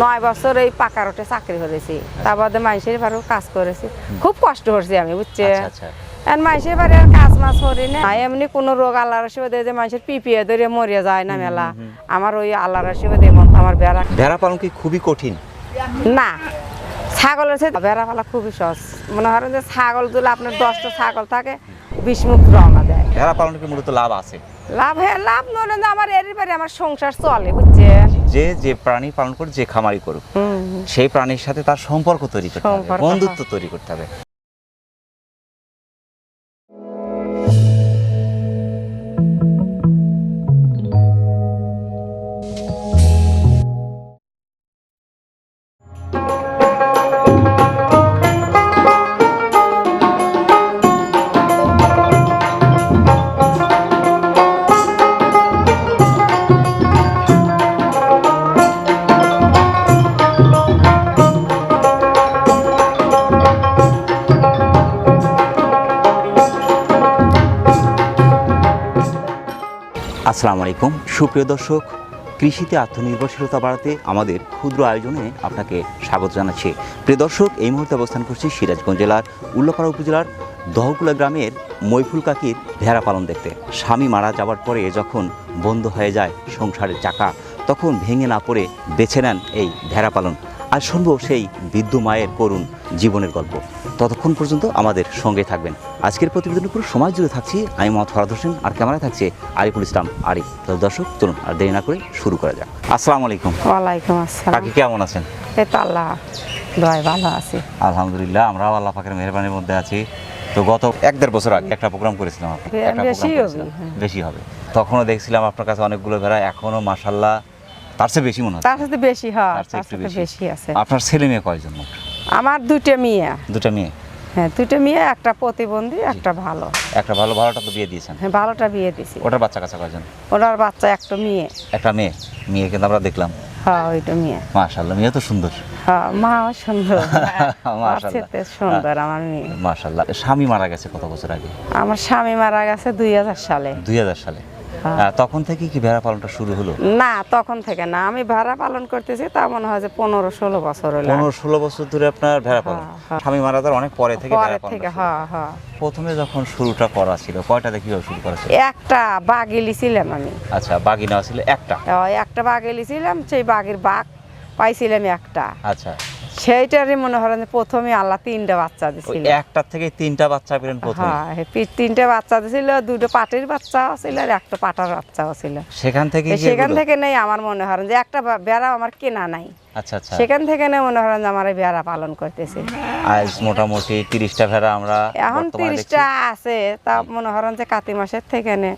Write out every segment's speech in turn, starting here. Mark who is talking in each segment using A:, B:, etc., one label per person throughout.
A: নয় বছর এই পাকা রোটে চাকরি করেছি। তার বাদে মানুষের বাড়ি কাজ করেছি। খুব কষ্ট করছি আমি বুঝছে?
B: আচ্ছা আচ্ছা।
A: মানুষের বাড়ি আর কাজ মাছ করি না। এমনি কোনো রোগ আল্লাহর আশীর্বাদে যে মানুষের পিপিয়ে ধরে মরিয়া যায় না মেলা। আমার ওই আল্লাহর আশীর্বাদে মন আমার বেড়া
B: ভেড়া পালন কি খুবই কঠিন?
A: না। ছাগলের সাথে বেড়া ফেলা খুবই সহজ। মনে করেন যে ছাগল যদি আপনার দশটা ছাগল থাকে বিষ মুখ রওনা দেয়।
B: ভেড়া পালন কি মূলত লাভ আছে।
A: লাভ হ্যাঁ লাভ নলে না আমার এর বাড়ি আমার সংসার চলে বুঝছে
B: যে যে প্রাণী পালন করে যে খামারি করুক। সেই প্রাণীর সাথে তার সম্পর্ক তৈরি করতে হবে বন্ধুত্ব তৈরি করতে হবে। আসসালামু আলাইকুম। সুপ্রিয় দর্শক, কৃষিতে আত্মনির্ভরশীলতা বাড়াতে আমাদের ক্ষুদ্র আয়োজনে আপনাকে স্বাগত জানাচ্ছি। প্রিয় দর্শক, এই মুহূর্তে অবস্থান করছি সিরাজগঞ্জ জেলার উল্লাপাড়া উপজেলার দহকুলা গ্রামের মৈফুল কাকির ভেড়া পালন দেখতে। স্বামী মারা যাওয়ার পরে যখন বন্ধ হয়ে যায় সংসারের চাকা, তখন ভেঙে না পড়ে বেছে নেন এই ভেড়া পালন। আর শুনব সেই বৃদ্ধ মায়ের করুণ জীবনের গল্প। ততক্ষণ পর্যন্ত আমাদের সঙ্গে থাকবেন। আজকের প্রতিবেদনের পুরো সময় জুড়ে থাকছি। আমি মোহাম্মদ ফরাদ হোসেন আর ক্যামেরায় থাকছে আরিফুল ইসলাম। আরিফ তো দর্শক চলুন আর দেরি না করে শুরু করা যাক। আসসালামু আলাইকুম।
A: ওয়ালাইকুম আসসালাম।
B: কাকি কেমন আছেন?
A: এই তো আল্লাহ দয় ভালো আছি।
B: আলহামদুলিল্লাহ আমরাও আল্লাহ পাকের মেহরবানির মধ্যে আছি। তো গত এক দেড় বছর আগে একটা প্রোগ্রাম করেছিলাম
A: হবে, হ্যাঁ।
B: বেশি হবে। তখনও দেখছিলাম আপনার কাছে অনেকগুলো ভেড়া। এখনও মাসাল্লাহ তার চেয়ে বেশি মনে হচ্ছে
A: তার সাথে বেশি হয়
B: তার চেয়ে
A: তার সাথে
B: বেশি।
A: আছে।
B: আপনার ছেলে মেয়ে কয়জন?
A: আমার দুইটা মেয়ে।
B: দুটা মেয়ে?
A: হ্যাঁ দুইটা মেয়ে একটা প্রতিবন্ধী একটা ভালো।
B: একটা ভালো ভালোটা তো বিয়ে দিয়েছেন।
A: হ্যাঁ ভালোটা বিয়ে দিছি
B: ওটার বাচ্চা কাছে কয়জন?
A: ওনার বাচ্চা একটা মেয়ে।
B: একটা মেয়ে। মেয়ে কিন্তু আমরা দেখলাম।
A: হ্যাঁ ওইটা মেয়ে।
B: মাশাল্লাহ মেয়ে তো সুন্দর।
A: হ্যাঁ মাও সুন্দর।
B: মাশাআল্লাহ।
A: সুন্দর আমার মেয়ে।
B: স্বামী মারা গেছে কত বছর আগে?
A: আমার স্বামী মারা গেছে দুই হাজার সালে।
B: দুই হাজার সালে।
A: হ্যাঁ।
B: আহ, তখন থেকে কি ভেড়া পালনটা শুরু হলো?
A: না তখন থেকে না। আমি ভেড়া পালন করতেছি তা মনে হয় যে পনেরো ষোলো বছর হলো।
B: পনেরো ষোলো বছর ধরে আপনার ভেড়া পালন।
A: হ্যাঁ, হ্যাঁ।
B: স্বামী মারা যাওয়ার অনেক পরে থেকে
A: পরে
B: ভেড়া পালন
A: থেকে হ্যাঁ হ্যাঁ।
B: প্রথমে যখন শুরুটা করা ছিল কয়টা দেখি শুরু করা ছিল?
A: একটা বাগেলি ছিলাম আমি।
B: আচ্ছা বাগি নেওয়া ছিল একটা?
A: একটা বাগেলি ছিলাম সেই বাঘের বাঘ পাইছিলাম একটা।
B: আচ্ছা।
A: সেইটারই মনে হয় যে প্রথমে আল্লাহ তিনটা বাচ্চা দিছিল।
B: একটার থেকে তিনটা বাচ্চা পেলেন প্রথমে।
A: হ্যাঁ তিনটে বাচ্চা দিছিল দুটো পাটির বাচ্চা ছিল আর একটা পাটার বাচ্চাও ছিল।
B: সেখান থেকে
A: সেখান থেকে নেই আমার মনে হয় যে একটা বেড়া আমার কেনা নাই।
B: আচ্ছা আচ্ছা।
A: সেখান থেকে নেই মনে হয় আমার এই বেড়া পালন করতেছে।
B: আজ মোটামুটি তিরিশটা ভেড়া আমরা
A: এখন তিরিশটা আছে তা মনে করেন যে কাতি মাসের থেকে নে।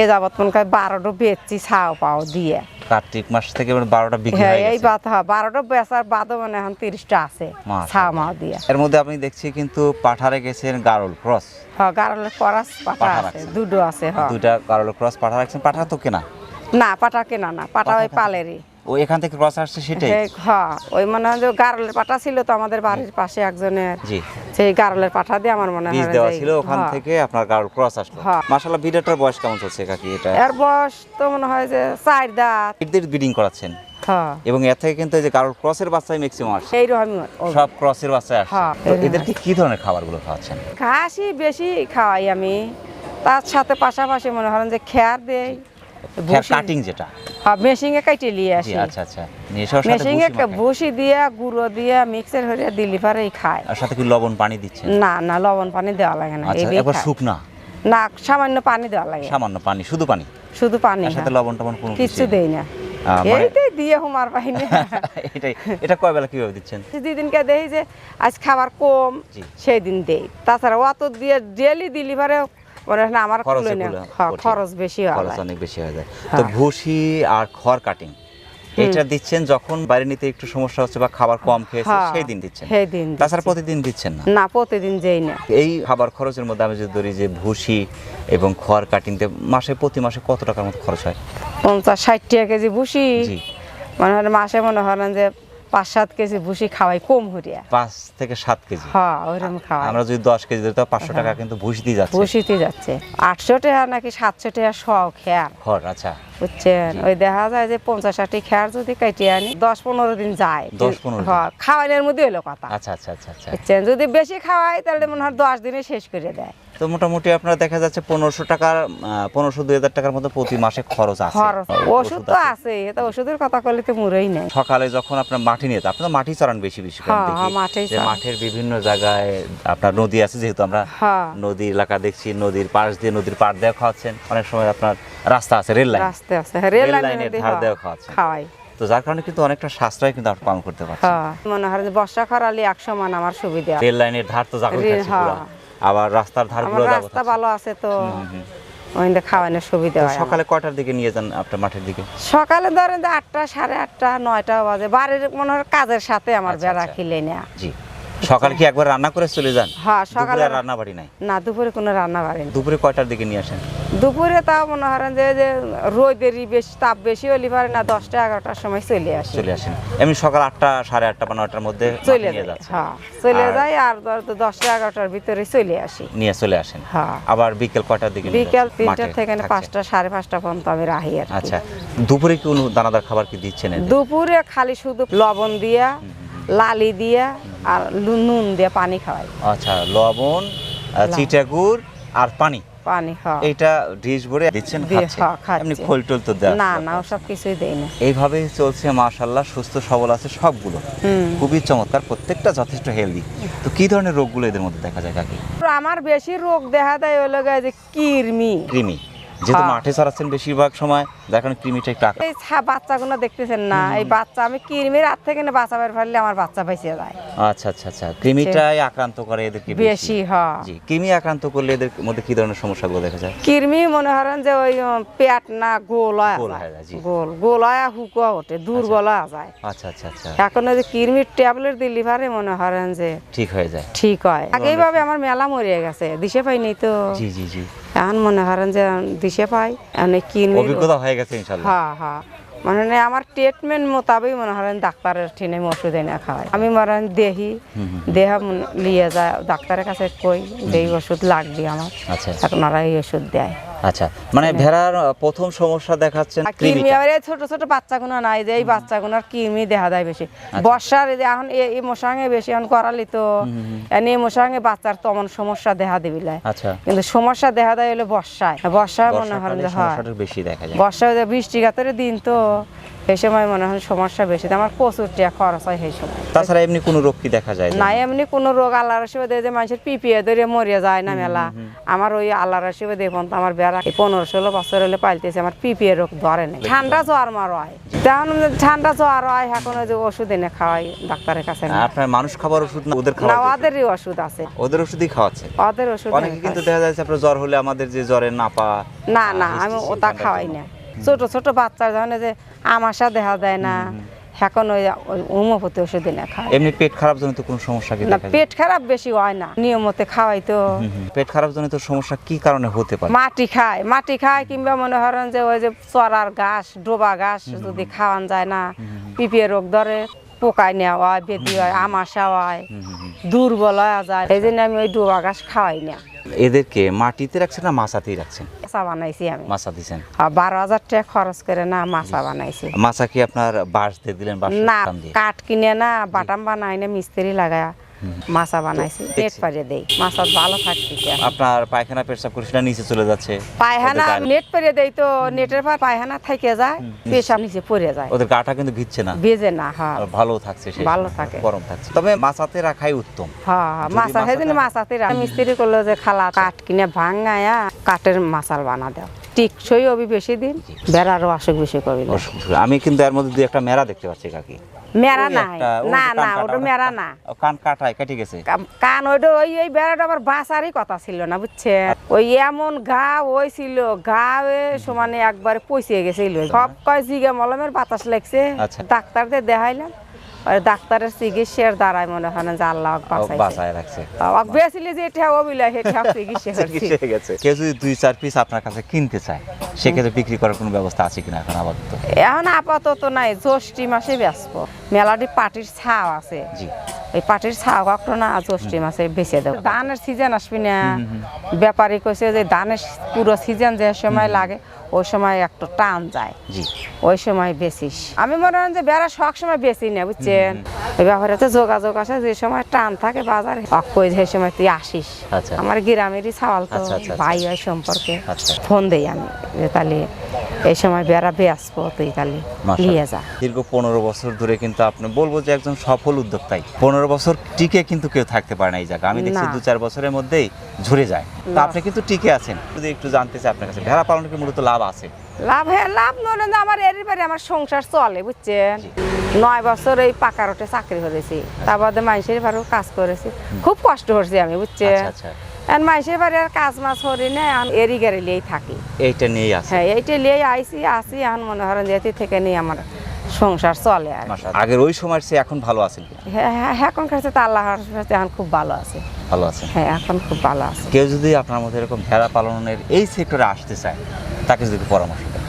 A: এ যাবত মনে করে বারোটা বেচছি ছাও পাও দিয়ে।
B: কার্তিক মাস থেকে মানে বারোটা বিক্রি
A: হ্যাঁ এই বাত হ্যাঁ বারোটা বেচার বাদও মানে এখন তিরিশটা আছে ছামা দিয়া দিয়ে।
B: এর মধ্যে আপনি দেখছি কিন্তু পাঠারে গেছেন গারল ক্রস।
A: হ্যাঁ গারল ক্রস
B: পাঠা
A: আছে দুটো আছে হ্যাঁ।
B: দুইটা গারল ক্রস পাঠা রাখছেন পাঠা তো কেনা?
A: না পাঠা কেনা না পাঠা ওই পালেরই।
B: ও এখান থেকে ক্রস আসছে সেটাই।
A: হ্যাঁ, হ্যাঁ ওই মনে হয় গারলের পাটা ছিল তো আমাদের বাড়ির পাশে একজনের।
B: জি।
A: সেই গারলের পাঠা দিয়ে আমার মনে হয়
B: বীজ দেওয়া ছিল ওখান
A: হ্যাঁ।
B: থেকে আপনার গারল ক্রস আসলো।
A: হ্যাঁ।
B: মাশাআল্লাহ বিডারটার বয়স কেমন চলছে কাকি এটা?
A: এর বয়স তো মনে হয় যে চার দাঁত।
B: এদের ব্রিডিং করাচ্ছেন।
A: হ্যাঁ।
B: এবং এর থেকে কিন্তু এই যে গারল ক্রসের বাচ্চাই ম্যাক্সিমাম আসে সব ক্রসের বাচ্চাই আসে
A: হ্যাঁ,
B: তো এদেরকে কি ধরনের খাবারগুলো খাওয়াচ্ছেন?
A: ঘাসই বেশি খাওয়াই আমি। তার সাথে পাশাপাশি মনে করেন যে খেয়ার দেই।
B: কাটিং যেটা।
A: হ্যাঁ মেশিনে নিয়ে আসি।
B: আচ্ছা আচ্ছা।
A: মেশিনে
B: ভুসি
A: দিয়ে গুঁড়ো দিয়ে মিক্সার দিলি পারে খায়।
B: আর সাথে কি লবণ পানি
A: না না লবণ পানি দেওয়া লাগে না
B: আচ্ছা। শুকনা?
A: না সামান্য পানি দেওয়া লাগে।
B: সামান্য পানি শুধু পানি?
A: শুধু পানি
B: সাথে। লবণ টবণ কোনো নেই।
A: দেই না।
B: মানে-
A: এইটাই দিয়ে হুমার পাইনি
B: এটাই। এটা কয় বেলা কীভাবে দিচ্ছেন?
A: যেদিনকে দেখি যে আজ খাবার কম সেই দিন দেই। তাছাড়া অত দিয়ে ডেলি দিলি পারে হয় আমার না। হ্যাঁ,
B: কঠিন।
A: খরচ বেশি হয়।
B: খরচ অনেক বেশি হয়ে যায়। তো
A: হ্যাঁ।
B: ভুসি আর খড় কাটিং এটা দিচ্ছেন যখন বাইরে নিতে একটু সমস্যা হচ্ছে বা খাবার কম খেয়েছে
A: হ্যাঁ,
B: সেই দিন দিচ্ছেন?
A: সেই দিন
B: তাছাড়া প্রতিদিন দিচ্ছেন না?
A: না প্রতিদিন যেই না।
B: এই খাবার খরচের মধ্যে আমি যদি ধরি যে ভুসি এবং খড় কাটিংতে মাসে প্রতি মাসে কত টাকার মতো খরচ হয়?
A: পঞ্চাশ ষাট টাকা কেজি ভুসি। মনে হয় মাসে মনে করেন যে পাঁচ সাত কেজি ভুসি খাওয়াই কম হরিয়া।
B: পাঁচ থেকে সাত কেজি।
A: হ্যাঁ ওইরকম খাওয়াই।
B: আমরা যদি দশ কেজি ধরি পাঁচশো টাকা কিন্তু ভুষিতেই যাচ্ছে।
A: ভুসিতে যাচ্ছে। আটশো টাকা নাকি সাতশো টাকা সব খেয়ার
B: খড় আচ্ছা।
A: বুঝছেন? ওই দেখা যায় যে পঞ্চাশ ষাটি খেয়ার যদি কেটে আনি দশ পনেরো দিন যায়।
B: 10 15 দিন।
A: হ্যাঁ খাওয়ানোর মধ্যে হলো কথা।
B: আচ্ছা আচ্ছা আচ্ছা আচ্ছা।
A: বুঝছেন? যদি বেশি খাওয়াই তাহলে মনে হয় দশ দিনে শেষ করে দেয়।
B: তো মোটামুটি আপনার দেখা যাচ্ছে পনেরোশো টাকার পনেরোশো দুই হাজার টাকার মতো প্রতি মাসে খরচ আছে
A: ওষুধ তো আছে তো ওষুধের কথা করলে তো মুড়েই নেই
B: সকালে যখন আপনার মাটি নিয়ে আপনি তো মাটি চড়ান বেশি বেশি
A: হ্যাঁ। হ্যাঁ,
B: যে মাঠের বিভিন্ন জায়গায় আপনার নদী আছে যেহেতু আমরা
A: হ্যাঁ
B: নদী এলাকা দেখছি নদীর পাশ দিয়ে নদীর পাড় দিয়ে খাওয়াচ্ছেন অনেক সময় আপনার রাস্তা আছে রেল লাইন
A: রাস্তা আছে রেল
B: রেল
A: লাইনের
B: ধার
A: হ্যাঁ,
B: দেওয়া খাওয়াচ্ছে।
A: খাওয়াই
B: তো যার কারণে কিন্তু অনেকটা সাশ্রয় কিন্তু আপনি পালন করতে পারছেন
A: হ্যাঁ মনে হয় বর্ষা খরালি একশো মান আমার সুবিধা
B: রেল লাইনের ধার তো পুরো।
A: হ্যাঁ।
B: আবার রাস্তার ধারগুলো
A: রাস্তা ভালো আছে তো ওইটা খাওয়ানোর সুবিধা হয়
B: সকালে কয়টার দিকে নিয়ে যান আপনার মাঠের দিকে?
A: সকালে ধরেন যে আটটা সাড়ে আটটা নয়টা বাজে। বাড়ির মনে হয় কাজের সাথে আমার
B: আচ্ছা,
A: বেড়া
B: আচ্ছা।
A: খিলে না
B: জি। সকালে কি একবার রান্না করে চলে যান?
A: হ্যাঁ সকালে
B: রান্না বাড়ি নাই?
A: না দুপুরে কোনো রান্না বাড়ি
B: দুপুরে কয়টার দিকে নিয়ে আসেন?
A: দুপুরে তাও মনে করেন যে যে রোদেরই বেশি তাপ বেশি হলে পারে না দশটা এগারোটার সময় চলে আসি।
B: চলে আসেন। এমনি সকাল আটটা সাড়ে আটটা বা নয়টার মধ্যে
A: চলে যায়।
B: যাচ্ছে
A: হ্যাঁ চলে যাই আর ধর তো দশটা এগারোটার ভিতরে চলে আসি।
B: নিয়ে চলে আসেন।
A: হ্যাঁ।
B: আবার বিকেল কটার দিকে
A: বিকেল
B: যাচ্ছেন?
A: তিনটা থেকে পাঁচটা সাড়ে পাঁচটা পর্যন্ত আমি রাহি আর
B: আচ্ছা দুপুরে কি কোনো দানাদার খাবার কি দিচ্ছেন?
A: দুপুরে খালি শুধু লবণ দিয়া লালি দিয়া আর নুন দিয়ে পানি খাওয়াই।
B: আচ্ছা লবণ চিটাগুড় আর পানি।
A: পানি খাওয়া
B: এইটা ডিশ ভরে দিচ্ছেন খাচ্ছেন?
A: হ্যাঁ,
B: খোল টোল তো দেন
A: না না। সব কিছুই দেই না।
B: এইভাবেই চলছে মাশাআল্লাহ সুস্থ সবল আছে সবগুলো। খুবই চমৎকার প্রত্যেকটা যথেষ্ট হেলদি তো কি ধরনের রোগগুলো এদের মধ্যে দেখা যায় কাকি?
A: আমার বেশি রোগ দেখা দেয় ওই লোক যে কিরমি
B: কৃমি। যেহেতু
A: হ্যাঁ।
B: মাঠে চড়াচ্ছেন বেশিরভাগ সময় যার কারণে কৃমিটা একটু
A: এই বাচ্চাগুলো দেখতেছেন না। এই বাচ্চা আমি কিরমির হাত থেকে না বাঁচা ফেললে আমার বাচ্চা বেঁচে যায়।
B: আচ্ছা আচ্ছা আচ্ছা। কৃমিটাই আক্রান্ত করে এদেরকে
A: বেশি। হ
B: জি কৃমি আক্রান্ত করলে এদের মধ্যে কি ধরনের সমস্যাগুলো দেখা যায়?
A: কিরমি মনে করেন যে ওই পেট না গোল হয়
B: গোল। হয়ে।
A: গোল হয় হুকুয়া ওঠে দুর্বল হয়ে যায়।
B: আচ্ছা আচ্ছা আচ্ছা।
A: এখন ওই যে কিরমির ট্যাবলেট দিলি পারে মনে করেন যে
B: ঠিক হয়ে যায়।
A: ঠিক হয়। আগেই ভাবে আমার মেলা মরিয়ে গেছে দিশে পাইনি তো।
B: জি জি জি।
A: এখন মনে করেন যে দিশে পাই এই কিরমির
B: অভিজ্ঞতা হয়ে গেছে ইনশাল্লাহ।
A: হ্যাঁ হ্যাঁ। মানে আমার ট্রিটমেন্ট মোতাবেক মনে হয় ডাক্তারের ঠিনে ওষুধ এনে খাওয়াই। আমি মনে হয় দেহি দেহ নিয়ে যায় ডাক্তারের কাছে কই যে ওষুধ লাগবে আমার।
B: আচ্ছা।
A: এখন ওরা এই ওষুধ দেয়।
B: আচ্ছা মানে ভেড়ার প্রথম সমস্যা দেখাচ্ছেন
A: কৃমি ছোট ছোট বাচ্চাগুলো নাই যে এই বাচ্চাগুলোর কৃমি দেখা যায় বেশি। বর্ষার এখন এই মশাঙ্গে বেশি এখন করালি তো। এই মশাঙ্গে বাচ্চার তেমন সমস্যা দেখা দিবি
B: আচ্ছা।
A: কিন্তু সমস্যা দেখা দেয় হলো বর্ষায়। বর্ষায় মনে হয় হয়।
B: বেশি দেখা যায়।
A: বর্ষায় বৃষ্টি গাতের দিন তো এই সময় মনে হয় সমস্যা বেশি। আমার প্রচুর টাকা খরচ হয় সেই সময়।
B: তাছাড়া এমনি কোনো রোগ কি দেখা যায়?
A: না এমনি কোনো রোগ আল্লাহর আশীর্বাদে যে মানুষের পিপিয়ে ধরে মরে যায় না মেলা। আমার ওই আল্লাহর আশীর্বাদে তো আমার বেড়া এই পনেরো ষোলো বছর হলে পাইতেছে আমার পিপিএ রোগ ধরে নেই। ঠান্ডা জ্বর মার হয় তেমন ঠান্ডা জ্বর হয় এখন ওই যে ওষুধ এনে খাওয়াই ডাক্তারের কাছে।
B: আপনার মানুষ খাবার ওষুধ না ওদের
A: না
B: খাওয়া
A: ওদেরই ওষুধ আছে।
B: ওদের ওষুধই খাওয়াচ্ছে?
A: ওদের ওষুধ
B: অনেকে কিন্তু দেখা যাচ্ছে আপনার জ্বর হলে আমাদের যে জ্বরের নাপা
A: না না আমি ওটা খাওয়াই না। ছোট ছোট বাচ্চার এই যে আমাশা দেখা দেয় না এখন ওই হোমিওপ্যাথি ওষুধ এনে খায়।
B: এমনি পেট খারাপ জনিত কোনো সমস্যা কি
A: না পেট খারাপ বেশি হয় না নিয়মত খাওয়াই তো।
B: পেট খারাপ জনিত সমস্যা কি কারণে হতে পারে?
A: মাটি খায় মাটি খায় কিংবা মনে করেন যে ওই যে চড়ার ঘাস ডোবা ঘাস যদি খাওয়ান যায় না পিপিএ রোগ ধরে পোকায় নেওয়া হয় বেদি হয় আমাশা হয়। দুর্বল হয়ে যায়। এই জন্য আমি ওই ডোবা ঘাস খাওয়াই না।
B: এদেরকে মাটিতে রাখছেন না মাছাতেই রাখছেন?
A: মাছা বানাইছি আমি।
B: মাছা দিছেন।
A: বারো হাজার টাকা খরচ করে না মাছা বানাইছি।
B: মাছা কি আপনার বাঁশ দিয়ে দিলেন বাঁশ
A: না কাঠ কিনে না বাটাম বানাই না মিস্ত্রি লাগায়। মাছা বানাইছি। পেট পারে দেই। মাছা ভালো থাকতেছে
B: আপনার পায়খানা পেশাব করে সেটা নিচে চলে যাচ্ছে?
A: পায়খানা নেট পেরে দেই তো নেটের পর পায়খানা থেকে যায় পেশাব নিচে পড়ে যায়।
B: ওদের গাটা কিন্তু ভিজছে না।
A: বেজে না হ্যাঁ
B: ভালো থাকছে সে।
A: ভালো থাকে।
B: গরম থাকছে। তবে মাছাতে রাখাই উত্তম।
A: হ্যাঁ মাছা সেদিন মাছাতে মিস্ত্রি করল যে খালা কাঠ কিনে ভাঙায়া কাঠের মাছাল বানা দাও। টিকসই হবি বেশি দিন। বেড়ারও অসুখ।
B: অসুখ বিসুখ। আমি কিন্তু এর মধ্যে দুই একটা মেরা দেখতে পাচ্ছি কাকি।
A: মেরা নাই। না
B: কান
A: না ওটা
B: ওটা
A: মেরা না।
B: কান কাটায় কেটে গেছে।
A: কান ওইটা ওই এই বেড়াটা বাঁচারই কথা ছিল না বুঝছে? ওই এমন ঘা হয়েছিল ঘা সমানে একবারে পচে গেছিল সব কয় জিগা মলমের বাতাস লাগছে।
B: আচ্ছা।
A: ডাক্তারদের দেখাইলাম। ওই ডাক্তারের চিকিৎসার দ্বারাই মনে হয় না যে আল্লাহ
B: বাঁচায় রাখছে।
A: বেসিলে যে এটা অবিলা সেটা চিকিৎসা
B: হয়ে গেছে। কেউ যদি দুই চার পিস আপনার কাছে কিনতে চায় সেক্ষেত্রে বিক্রি করার কোনো ব্যবস্থা আছে কিনা এখন আপাতত?
A: এখন আপাতত নাই জ্যৈষ্ঠী মাসে ব্যস্ত। মেলাটি পাটির ছাও আছে।
B: জি।
A: ওই পাটির ছাও কখনো না জ্যৈষ্ঠী মাসে বেঁচে দেবো। ধানের সিজন আসবি না। ব্যাপারী কইছে যে ধানের পুরো সিজন যে সময় লাগে ওই সময় একটু টান যায়। ওই সময় বেচিস। আমি মনে হয় যে বেড়া সব সময় বেশি না বুঝছেন? ওই ব্যাপারে তো যোগাযোগ আছে যে সময় টান থাকে বাজারে। অক্ষয় যে সময় তুই আসিস।
B: আচ্ছা।
A: আমার গ্রামেরই ছাওয়াল তো
B: আচ্ছা, আচ্ছা,
A: ভাই হয় সম্পর্কে। ফোন দেই আমি যে তাহলে এই সময় বেড়া বেসবো তুই
B: মাশাআল্লাহ।
A: নিয়ে যা।
B: দীর্ঘ পনেরো বছর ধরে কিন্তু আপনি বলব যে একজন সফল উদ্যোক্তাই। পনেরো বছর টিকে কিন্তু কেউ থাকতে পারে না এই জায়গা আমি দেখছি দু চার বছরের মধ্যেই ঝরে যায়। তো আপনি কিন্তু টিকে আছেন। যদি একটু জানতে চাই আপনার কাছে ভেড়া পালনের কি মূলত লাভ আছে?
A: লাভ হ্যাঁ লাভ নলে যে আমার এর বাড়ি আমার সংসার চলে বুঝছেন? নয় বছর এই পাকা রোটে চাকরি করেছি। তার বাদে মানুষের বাড়িও কাজ করেছি। খুব কষ্ট করছি আমি বুঝছেন?
B: আচ্ছা
A: আর বাড়ি আর কাজ মাছ করি না এরি গেড়ে লিয়েই থাকি।
B: এইটা নিয়েই আছে।
A: হ্যাঁ এইটা লিয়ে আইসি আসি এখন মনে করেন যে এতে থেকে নিয়ে আমার সংসার চলে আর
B: আগের ওই সময়ের চেয়ে এখন ভালো আছেন
A: হ্যাঁ হ্যাঁ এখন কাছে তো আল্লাহর কাছে এখন খুব ভালো আছে।
B: ভালো আছেন?
A: হ্যাঁ এখন খুব ভালো আছে।
B: কেউ যদি আপনার মধ্যে এরকম ভেড়া পালনের এই সেক্টরে আসতে চায় তাকে যদি পরামর্শ দেন।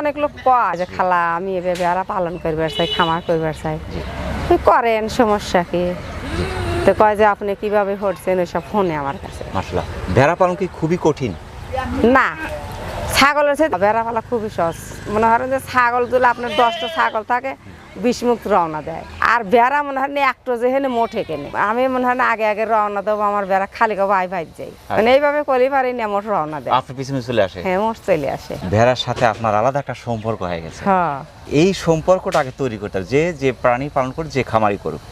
A: অনেক লোক কয় যে খালা আমি এভাবে বেড়া পালন করবার চাই খামার করবার চাই। করেন সমস্যা কি? তো কয় যে আপনি কীভাবে ওই ওইসব ফোনে আমার কাছে।
B: মাসাল্লাহ ভেড়া পালন কি খুবই কঠিন?
A: না ছাগলের সাথে ভেড়া পালা খুবই সহজ। মনে করেন যে ছাগলগুলো আপনার দশটা ছাগল থাকে বিষমুক্ত রওনা দেয়। আর বেড়া মনে হয় একটু যে হেনে মোটে কেনে। আমি মনে হয় আগে আগে রওনা দেবো আমার বেড়া খালি কো ভাই ভাই যাই মানে এইভাবে করি পারি না মোট রওনা দেয়।
B: আপনার পিছনে চলে আসে
A: হ্যাঁ মোট চলে আসে।
B: ভেড়ার সাথে আপনার আলাদা একটা সম্পর্ক হয়ে গেছে।
A: হ্যাঁ।
B: এই সম্পর্কটা আগে তৈরি করতে হবে। যে যে প্রাণী পালন করে যে খামারি করুক।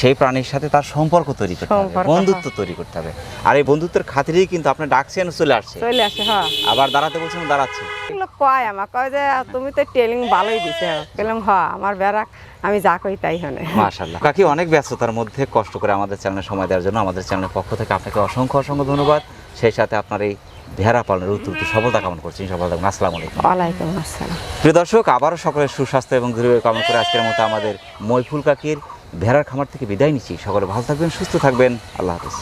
B: সেই প্রাণীর সাথে তার সম্পর্ক তৈরি করতে হবে। বন্ধুত্ব তৈরি করতে হবে। আর এই বন্ধুত্বের খাতিরেই কিন্তু আপনার ডাকছেন চলে আসছে।
A: চলে আসে হ্যাঁ।
B: আবার দাঁড়াতে বলছেন দাঁড়াচ্ছে।
A: এগুলো কয় আমার কয় যে তুমি তো টেলিং ভালোই দিছে। বললাম হ আমার বেড়া আমি যা কই তাই হনে
B: মাশাল্লাহ কাকি অনেক ব্যস্ততার মধ্যে কষ্ট করে আমাদের চ্যানেলে সময় দেওয়ার জন্য আমাদের চ্যানেলের পক্ষ থেকে আপনাকে অসংখ্য অসংখ্য ধন্যবাদ। সেই সাথে আপনার এই ভেড়া পালনের উত্তর সফলতা কামনা করছি। সফলতা। আসসালামু আলাইকুম।
A: ওয়ালাইকুম আসসালাম।
B: প্রিয় দর্শক আবারও সকলের সুস্বাস্থ্য এবং দৃঢ় কামনা করে আজকের মতো আমাদের মৈফুল কাকির ভেড়ার খামার থেকে বিদায় নিচ্ছি। সকলে ভালো থাকবেন সুস্থ থাকবেন। আল্লাহ হাফিজ।